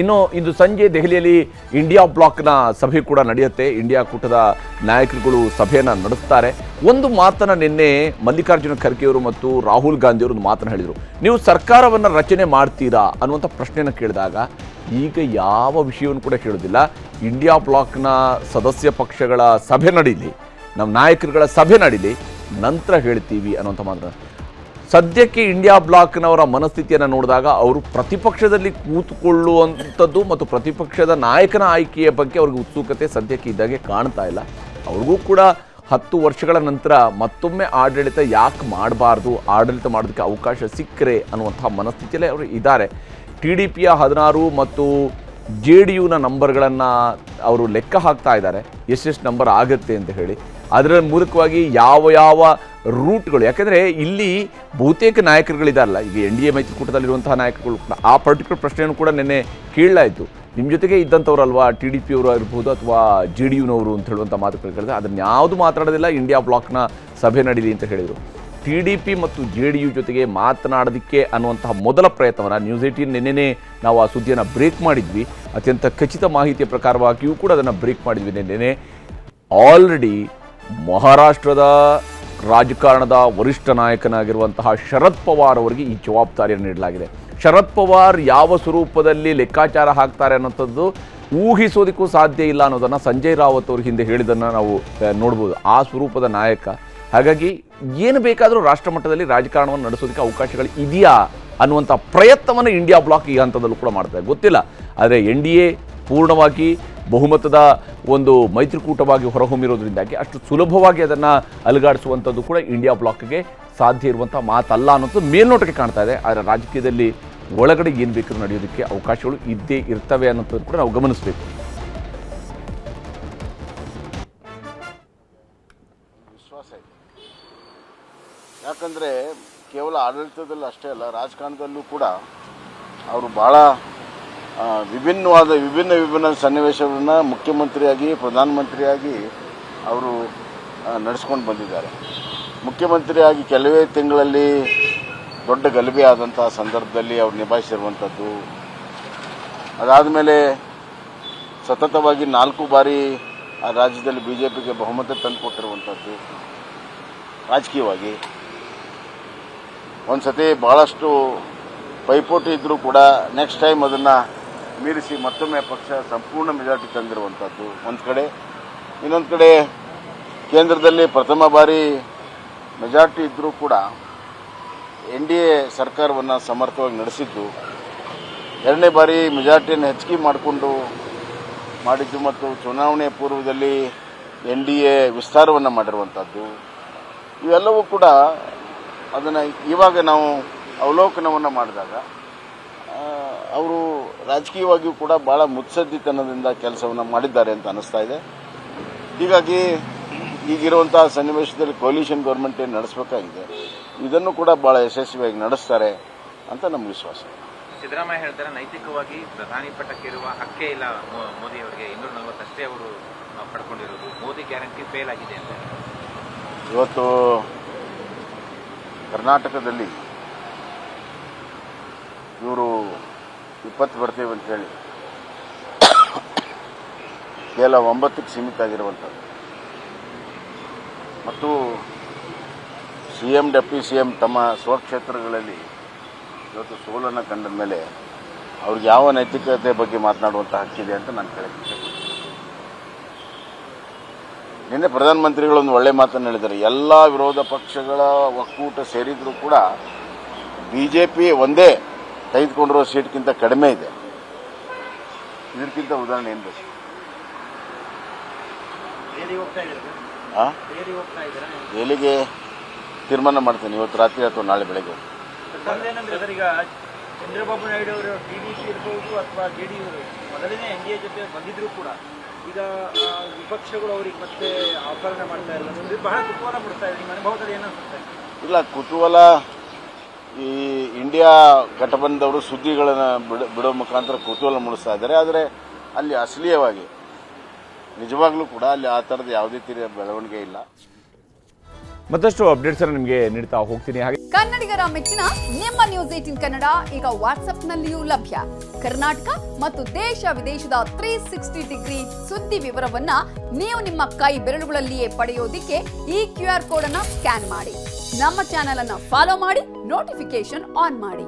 ಇನ್ನು ಇಂದು ಸಂಜೆ ದೆಹಲಿಯಲ್ಲಿ ಇಂಡಿಯಾ ಬ್ಲಾಕ್ನ ಸಭೆ ಕೂಡ ನಡೆಯುತ್ತೆ. ಇಂಡಿಯಾ ಕೂಟದ ನಾಯಕರುಗಳು ಸಭೆಯನ್ನು ನಡೆಸ್ತಾರೆ. ಒಂದು ಮಾತನ್ನು ನಿನ್ನೆ ಮಲ್ಲಿಕಾರ್ಜುನ ಖರ್ಗೆಯವರು ಮತ್ತು ರಾಹುಲ್ ಗಾಂಧಿಯವರು ಒಂದು ಮಾತನ್ನು ಹೇಳಿದರು. ನೀವು ಸರ್ಕಾರವನ್ನು ರಚನೆ ಮಾಡ್ತೀರಾ ಅನ್ನುವಂಥ ಪ್ರಶ್ನೆಯನ್ನು ಕೇಳಿದಾಗ ಈಗ ಯಾವ ವಿಷಯವನ್ನು ಕೂಡ ಕೇಳೋದಿಲ್ಲ. ಇಂಡಿಯಾ ಬ್ಲಾಕ್ನ ಸದಸ್ಯ ಪಕ್ಷಗಳ ಸಭೆ ನಡೀಲಿ. ನಮ್ಮ ನಾಯಕರುಗಳ ಸಭೆ ನಡೀಲಿ. ನಂತರ ಹೇಳ್ತೀವಿ ಅನ್ನುವಂಥ ಮಾತನ್ನ. ಸದ್ಯಕ್ಕೆ ಇಂಡಿಯಾ ಬ್ಲಾಕ್ನವರ ಮನಸ್ಥಿತಿಯನ್ನು ನೋಡಿದಾಗ ಅವರು ಪ್ರತಿಪಕ್ಷದಲ್ಲಿ ಕೂತುಕೊಳ್ಳುವಂಥದ್ದು ಮತ್ತು ಪ್ರತಿಪಕ್ಷದ ನಾಯಕನ ಆಯ್ಕೆಯ ಬಗ್ಗೆ ಅವ್ರಿಗೆ ಉತ್ಸುಕತೆ ಸದ್ಯಕ್ಕೆ ಇದ್ದಾಗೆ ಕಾಣ್ತಾ ಇಲ್ಲ. ಅವ್ರಿಗೂ ಕೂಡ ಹತ್ತು ವರ್ಷಗಳ ನಂತರ ಮತ್ತೊಮ್ಮೆ ಆಡಳಿತ ಯಾಕೆ ಮಾಡಬಾರ್ದು, ಆಡಳಿತ ಮಾಡೋದಕ್ಕೆ ಅವಕಾಶ ಸಿಕ್ಕರೆ ಅನ್ನುವಂಥ ಮನಸ್ಥಿತಿಯಲ್ಲೇ ಅವರು ಇದ್ದಾರೆ. ಟಿ ಡಿ ಪಿಯ ಹದಿನಾರು ಮತ್ತು ಜೆ ಡಿ ಯುನ ನಂಬರ್ಗಳನ್ನು ಅವರು ಲೆಕ್ಕ ಹಾಕ್ತಾ ಇದ್ದಾರೆ. ಎಷ್ಟೆಷ್ಟು ನಂಬರ್ ಆಗುತ್ತೆ ಅಂತ ಹೇಳಿ. ಅದರ ಮೂಲಕವಾಗಿ ಯಾವ ಯಾವ ರೂಟ್ಗಳು, ಯಾಕೆಂದರೆ ಇಲ್ಲಿ ಬಹುತೇಕ ನಾಯಕರುಗಳಿದಾರಲ್ಲ, ಈಗ ಎನ್ ಡಿ ಎ ಮೈತ್ರಿಕೂಟದಲ್ಲಿರುವಂತಹ ನಾಯಕರುಗಳು ಕೂಡ. ಆ ಪರ್ಟಿಕ್ಯುಲರ್ ಪ್ರಶ್ನೆಯನ್ನು ಕೂಡ ನಿನ್ನೆ ಕೇಳಲಾಯಿತು ನಿಮ್ಮ ಜೊತೆಗೆ ಇದ್ದಂಥವ್ರಲ್ವಾ, ಟಿ ಡಿ ಪಿ ಅವರು ಇರ್ಬೋದು ಅಥವಾ ಜೆ ಡಿ ಯುನವರು ಅಂತ ಹೇಳುವಂಥ ಮಾತುಗಳು ಕೇಳಿದ್ರೆ ಅದನ್ನು ಯಾವುದು ಮಾತಾಡೋದಿಲ್ಲ, ಇಂಡಿಯಾ ಬ್ಲಾಕ್ನ ಸಭೆ ನಡೀಲಿ ಅಂತ ಹೇಳಿದರು. ಟಿ ಡಿ ಪಿ ಮತ್ತು ಜೆ ಡಿ ಜೊತೆಗೆ ಮಾತನಾಡೋದಕ್ಕೆ ಅನ್ನುವಂತಹ ಮೊದಲ ಪ್ರಯತ್ನವನ್ನು ನ್ಯೂಸ್ ಏಟೀನ್ ನಿನ್ನೆನೇ ನಾವು ಆ ಸುದ್ದಿಯನ್ನು ಬ್ರೇಕ್ ಮಾಡಿದ್ವಿ. ಅತ್ಯಂತ ಖಚಿತ ಮಾಹಿತಿಯ ಪ್ರಕಾರವಾಗಿಯೂ ಕೂಡ ಅದನ್ನು ಬ್ರೇಕ್ ಮಾಡಿದ್ವಿ ನಿನ್ನೆನೆ. ಆಲ್ರೆಡಿ ಮಹಾರಾಷ್ಟ್ರದ ರಾಜಕಾರಣದ ವರಿಷ್ಠ ನಾಯಕನಾಗಿರುವಂತಹ ಶರದ್ ಪವಾರ್ ಅವರಿಗೆ ಈ ಜವಾಬ್ದಾರಿಯನ್ನು ನೀಡಲಾಗಿದೆ. ಶರದ್ ಪವಾರ್ ಯಾವ ಸ್ವರೂಪದಲ್ಲಿ ಲೆಕ್ಕಾಚಾರ ಹಾಕ್ತಾರೆ ಅನ್ನೋಂಥದ್ದು ಊಹಿಸೋದಕ್ಕೂ ಸಾಧ್ಯ ಇಲ್ಲ ಅನ್ನೋದನ್ನು ಸಂಜಯ್ ರಾವತ್ ಅವರು ಹಿಂದೆ ಹೇಳಿದ್ದನ್ನು ನಾವು ನೋಡ್ಬೋದು. ಆ ಸ್ವರೂಪದ ನಾಯಕ ಹಾಗಾಗಿ ಏನು ಬೇಕಾದರೂ ರಾಷ್ಟ್ರ ಮಟ್ಟದಲ್ಲಿ ರಾಜಕಾರಣವನ್ನು ನಡೆಸೋದಕ್ಕೆ ಅವಕಾಶಗಳು ಇದೆಯಾ ಅನ್ನುವಂಥ ಪ್ರಯತ್ನವನ್ನು ಇಂಡಿಯಾ ಬ್ಲಾಕ್ ಈ ಹಂತದಲ್ಲೂ ಕೂಡ ಮಾಡ್ತಾರೆ ಗೊತ್ತಿಲ್ಲ. ಆದರೆ ಎನ್ ಡಿ ಎ ಪೂರ್ಣವಾಗಿ ಬಹುಮತದ ಒಂದು ಮೈತ್ರಿಕೂಟವಾಗಿ ಹೊರಹೊಮ್ಮಿರೋದ್ರಿಂದಾಗಿ ಅಷ್ಟು ಸುಲಭವಾಗಿ ಅದನ್ನು ಅಲುಗಾಡಿಸುವಂಥದ್ದು ಕೂಡ ಇಂಡಿಯಾ ಬ್ಲಾಕ್ಗೆ ಸಾಧ್ಯ ಇರುವಂಥ ಮಾತಲ್ಲ ಅನ್ನೋದು ಮೇಲ್ನೋಟಕ್ಕೆ ಕಾಣ್ತಾ ಇದೆ. ಆದರೆ ರಾಜಕೀಯದಲ್ಲಿ ಒಳಗಡೆ ಏನು ಬೇಕಾದ್ರೂ ನಡೆಯೋದಕ್ಕೆ ಅವಕಾಶಗಳು ಇದ್ದೇ ಇರ್ತವೆ ಅನ್ನೋದನ್ನು ಕೂಡ ನಾವು ಗಮನಿಸಬೇಕು. ಯಾಕಂದರೆ ಕೇವಲ ಆಡಳಿತದಲ್ಲಿ ಅಷ್ಟೇ ಅಲ್ಲ, ರಾಜಕಾರಣದಲ್ಲೂ ಕೂಡ ಅವರು ಭಾಳ ವಿಭಿನ್ನವಾದ, ವಿಭಿನ್ನ ವಿಭಿನ್ನ ಸನ್ನಿವೇಶಗಳನ್ನು ಮುಖ್ಯಮಂತ್ರಿಯಾಗಿ, ಪ್ರಧಾನಮಂತ್ರಿಯಾಗಿ ಅವರು ನಡೆಸ್ಕೊಂಡು ಬಂದಿದ್ದಾರೆ. ಮುಖ್ಯಮಂತ್ರಿಯಾಗಿ ಕೆಲವೇ ತಿಂಗಳಲ್ಲಿ ದೊಡ್ಡ ಗಲಭೆ ಆದಂಥ ಸಂದರ್ಭದಲ್ಲಿ ಅವ್ರು ನಿಭಾಯಿಸಿರುವಂಥದ್ದು. ಅದಾದ ಮೇಲೆ ಸತತವಾಗಿ ನಾಲ್ಕು ಬಾರಿ ಆ ರಾಜ್ಯದಲ್ಲಿ ಬಿ ಜೆ ಪಿಗೆ ಬಹುಮತ ತಂದುಕೊಟ್ಟಿರುವಂಥದ್ದು. ರಾಜಕೀಯವಾಗಿ. ಒಂದು ಸತಿ ಭಾಳಷ್ಟು ಪೈಪೋಟಿ ಇದ್ದರೂ ಕೂಡ ನೆಕ್ಸ್ಟ್ ಟೈಮ್ ಅದನ್ನು ಮೀರಿಸಿ ಮತ್ತೊಮ್ಮೆ ಪಕ್ಷ ಸಂಪೂರ್ಣ ಮೆಜಾರಿಟಿ ತಂದಿರುವಂಥದ್ದು ಒಂದು ಕಡೆ, ಇನ್ನೊಂದು ಕಡೆ ಕೇಂದ್ರದಲ್ಲಿ ಪ್ರಥಮ ಬಾರಿ ಮೆಜಾರಿಟಿ ಇದ್ದರೂ ಕೂಡ ಎನ್ ಡಿ ಎ ಸರ್ಕಾರವನ್ನು ಸಮರ್ಥವಾಗಿ ನಡೆಸಿದ್ದು. ಎರಡನೇ ಬಾರಿ ಮೆಜಾರಿಟಿಯನ್ನು ಹೆಚ್ಚಿಗೆ ಮಾಡಿಕೊಂಡು ಮಾಡಿದ್ದು ಮತ್ತು ಚುನಾವಣೆ ಪೂರ್ವದಲ್ಲಿ ಎನ್ ಡಿ ಎ ವಿಸ್ತಾರವನ್ನು ಮಾಡಿರುವಂಥದ್ದು ಇವೆಲ್ಲವೂ ಕೂಡ ಅದನ್ನು ಇವಾಗ ನಾವು ಅವಲೋಕನವನ್ನು ಮಾಡಿದಾಗ ಅವರು ರಾಜಕೀಯವಾಗಿಯೂ ಕೂಡ ಭಾಳ ಮುತ್ಸದ್ದಿತನದಿಂದ ಕೆಲಸವನ್ನು ಮಾಡಿದ್ದಾರೆ ಅಂತ ಅನಿಸ್ತಾ ಇದೆ. ಹೀಗಾಗಿ ಈಗಿರುವಂಥ ಸನ್ನಿವೇಶದಲ್ಲಿ ಕೊಲ್ಯೂಷನ್ ಗೌರ್ಮೆಂಟ್ ಏನು ನಡೆಸಬೇಕಾಗಿದೆ, ಇದನ್ನು ಕೂಡ ಭಾಳ ಯಶಸ್ವಿಯಾಗಿ ನಡೆಸ್ತಾರೆ ಅಂತ ನಮ್ಗೆ ವಿಶ್ವಾಸ. ಸಿದ್ದರಾಮಯ್ಯ ಹೇಳ್ತಾರೆ, ನೈತಿಕವಾಗಿ ಪ್ರಧಾನಿ ಪಟ್ಟಕ್ಕೇರುವ ಹಕ್ಕೇ ಇಲ್ಲ ಮೋದಿ ಅವರಿಗೆ ಇನ್ನೂರ ನಲವತ್ತಷ್ಟೇ ಅವರು ಪಡ್ಕೊಂಡಿರೋದು. ಮೋದಿ ಗ್ಯಾರಂಟಿ ಫೇಲ್ ಆಗಿದೆ ಅಂತ. ಇವತ್ತು ಕರ್ನಾಟಕದಲ್ಲಿ ಇವರು ಇಪ್ಪತ್ತು ಬರ್ತೇವೆ ಅಂತೇಳಿ ಕೇವಲ ಒಂಬತ್ತಕ್ಕೆ ಸೀಮಿತ ಆಗಿರುವಂಥದ್ದು. ಮತ್ತು C M deputy C M ತಮ್ಮ ಸ್ವಕ್ಷೇತ್ರಗಳಲ್ಲಿ ಇವತ್ತು ಸೋಲನ್ನು ಕಂಡ ಮೇಲೆ ಅವ್ರಿಗೆ ಯಾವ ನೈತಿಕತೆ ಬಗ್ಗೆ ಮಾತನಾಡುವಂಥ ಹಕ್ಕಿದೆ ಅಂತ ನಾನು ಕೇಳಕ್ಕೆ ನಿನ್ನೆ ಪ್ರಧಾನಮಂತ್ರಿಗಳು ಒಂದು ಒಳ್ಳೆ ಮಾತನ್ನು ಹೇಳಿದ್ದಾರೆ. ಎಲ್ಲ ವಿರೋಧ ಪಕ್ಷಗಳ ಒಕ್ಕೂಟ ಸೇರಿದರೂ ಕೂಡ ಬಿಜೆಪಿ ಒಂದೇ ತೆಗೆದುಕೊಂಡಿರೋ ಸೀಟ್ಗಿಂತ ಕಡಿಮೆ ಇದೆ. ಇದಕ್ಕಿಂತ ಉದಾಹರಣೆ ಏನು ಬೇಕು? ಎಲ್ಲಿಗೆ ತೀರ್ಮಾನ ಮಾಡ್ತೇನೆ ಇವತ್ತು ರಾತ್ರಿ ಅಥವಾ ನಾಳೆ ಬೆಳಗ್ಗೆ ಚಂದ್ರಬಾಬು ನಾಯ್ಡು ಅವರು ಟಿಡಿಪಿ ಇರ್ಬೋದು ಅಥವಾ ಜೆಡಿಯು ಮೊದಲನೇ ಎನ್ ಡಿ ಎ ಜೊತೆ ಬಂದಿದ್ರು ಕೂಡ ಈಗ ವಿಪಕ್ಷಗಳು ಅವರಿಗೆ ಮತ್ತೆ ಆಫರ್ನ ಮಾಡ್ತಾ ಇಲ್ಲ ಬಹಳ ಕುತೂಹಲ ಬಿಡ್ತಾ ಇದೆ. ನಿಮ್ಮ ಅನುಭವದಲ್ಲಿ ಏನಿಸುತ್ತೆ ಇಲ್ಲ, ಕುತೂಹಲ ಈ ಇಂಡಿಯಾ ಘಟಬಂಧವರು ಸುದ್ದಿಗಳನ್ನು ಬಿಡ, ಬಿಡೋ ಮುಖಾಂತರ ಕುತೂಹಲ ಮೂಡಿಸ್ತಾ ಇದ್ದಾರೆ. ಆದರೆ ಅಲ್ಲಿ ಅಶ್ಲೀಯವಾಗಿ, ನಿಜವಾಗ್ಲೂ ಕೂಡ ಅಲ್ಲಿ ಆ ಥರದ ಯಾವುದೇ ತೀರ ಬೆಳವಣಿಗೆ ಇಲ್ಲ. ಮತ್ತಷ್ಟು ಅಪ್ಡೇಟ್ಸ್ ಅನ್ನು ನಿಮಗೆ ನೀಡ್ತಾ ಹೋಗ್ತೀನಿ. ಹಾಗೆ ಕನ್ನಡಿಗರ ಮೆಚ್ಚಿನ ನಿಮ್ಮ ನ್ಯೂಸ್ ಏಟಿನ್ ಕನ್ನಡ ಈಗ ವಾಟ್ಸ್ಆಪ್ನಲ್ಲಿಯೂ ಲಭ್ಯ. ಕರ್ನಾಟಕ ಮತ್ತು ದೇಶ ವಿದೇಶದ ತ್ರೀ ಸಿಕ್ಸ್ಟಿ ಡಿಗ್ರಿ ಸುದ್ದಿ ವಿವರವನ್ನ ನೀವು ನಿಮ್ಮ ಕೈ ಬೆರಳುಗಳಲ್ಲಿಯೇ ಪಡೆಯೋದಿಕ್ಕೆ ಈ ಕ್ಯೂ ಆರ್ ಕೋಡ್ ಅನ್ನ ಸ್ಕ್ಯಾನ್ ಮಾಡಿ. ನಮ್ಮ ಚಾನೆಲ್ ಅನ್ನ ಫಾಲೋ ಮಾಡಿ ನೋಟಿಫಿಕೇಶನ್ ಆನ್ ಮಾಡಿ.